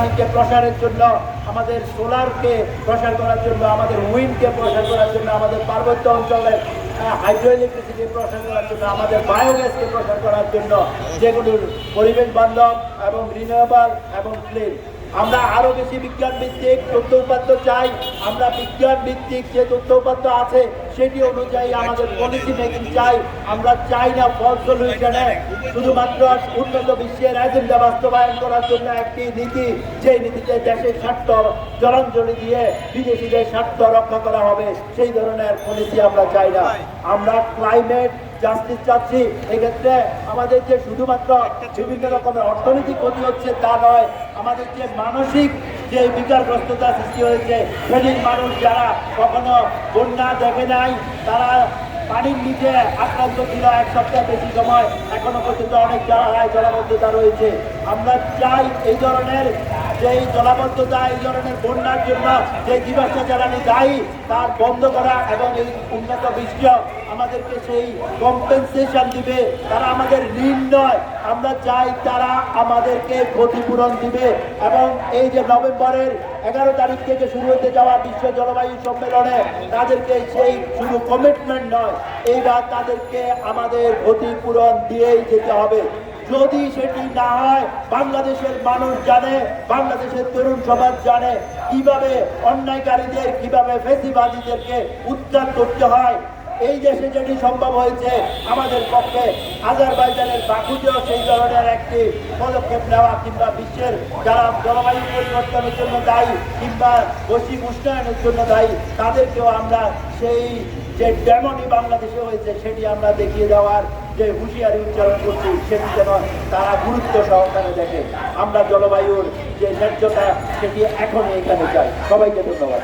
পানিকে প্রসারের জন্য, আমাদের সোলারকে প্রসার করার জন্য, আমাদের উইন্ডকে প্রসার করার জন্য, আমাদের পার্বত্য অঞ্চলের হাইড্রো ইলেকট্রিসিটি প্রসার করার জন্য, আমাদের বায়োগ্যাসকে প্রসার করার জন্য যেগুলোর পরিবেশ বান্ধব এবং রিনিউয়েবল এবং ক্লিন আমরা আরও বেশি বিজ্ঞান ভিত্তিক তথ্য উপাত্ত চাই। আমরা বিজ্ঞান ভিত্তিক যে তথ্য উপাত্ত আছে সেটি অনুযায়ী আমাদের পলিসি মেকিং চাই। আমরা চাই না ফল সলিউশনে শুধুমাত্র উন্নত বিশ্বের এজেন্ডা বাস্তবায়ন করার জন্য একটি নীতি সেই নীতিতে দেশের স্বার্থ জলাঞ্জলি দিয়ে বিদেশিদের স্বার্থ রক্ষা করা হবে, সেই ধরনের পলিসি আমরা চাই না। আমরা ক্লাইমেট জাস্টিস চাচ্ছি। এক্ষেত্রে আমাদের যে শুধুমাত্র বিভিন্ন রকমের অর্থনৈতিক ক্ষতি হচ্ছে তা নয়, আমাদের যে মানসিক যে বিকারগ্রস্ততা সৃষ্টি হয়েছে, সেদিন মানুষ যারা কখনো বন্যা দেখে নাই, তারা পানির নিচে আক্রান্ত ছিল এক সপ্তাহ বেশি সময়। এখনও পর্যন্ত অনেক জলাশয় জলাবদ্ধতা রয়েছে। আমরা চাই এই ধরনের যেই জলাবদ্ধতা এই ধরনের বন্যার জন্য যে জীবাশ্ম জ্বালানি দায়ী, তার বন্ধ করা এবং এই উন্নত বিশ্ব আমাদেরকে সেই কম্পেনসেশন দিবে। তারা আমাদের ঋণ নয়, আমরা চাই তারা আমাদেরকে ক্ষতিপূরণ দিবে। এবং এই যে নভেম্বরের এগারো তারিখ থেকে শুরু হতে যাওয়া বিশ্ব জলবায়ু সম্মেলনে তাদেরকে সেই শুধু কমিটমেন্ট নয়, এইবার তাদেরকে আমাদের ক্ষতিপূরণ দিয়েই যেতে হবে। যদি সেটি না হয় বাংলাদেশের মানুষ জানে, বাংলাদেশের তরুণ সমাজ জানে কীভাবে অন্যায়কারীদের, কীভাবে ফেসিবাদীদেরকে উদ্ধার করতে হয়। এই দেশে যেটি সম্ভব হয়েছে, আমাদের পক্ষে আজারবাইজানের বাকুতেও সেই ধরনের একটি পদক্ষেপ নেওয়া কিংবা বিশ্বের যারা জলবায়ু পরিবর্তনের জন্য দায়ী কিংবা বৈশ্বিক উষ্ণায়নের জন্য দায়ী, তাদেরকেও আমরা সেই যে ডেমনি বাংলাদেশে হয়েছে, সেটি আমরা দেখিয়ে দেওয়ার যে হুঁশিয়ারি উচ্চারণ করছি সেটি যেন তারা গুরুত্ব সহকারে দেখে। আমরা জলবায়ুর যে ন্যায্যতা, সেটি এখনই এখানে চাই। সবাইকে ধন্যবাদ।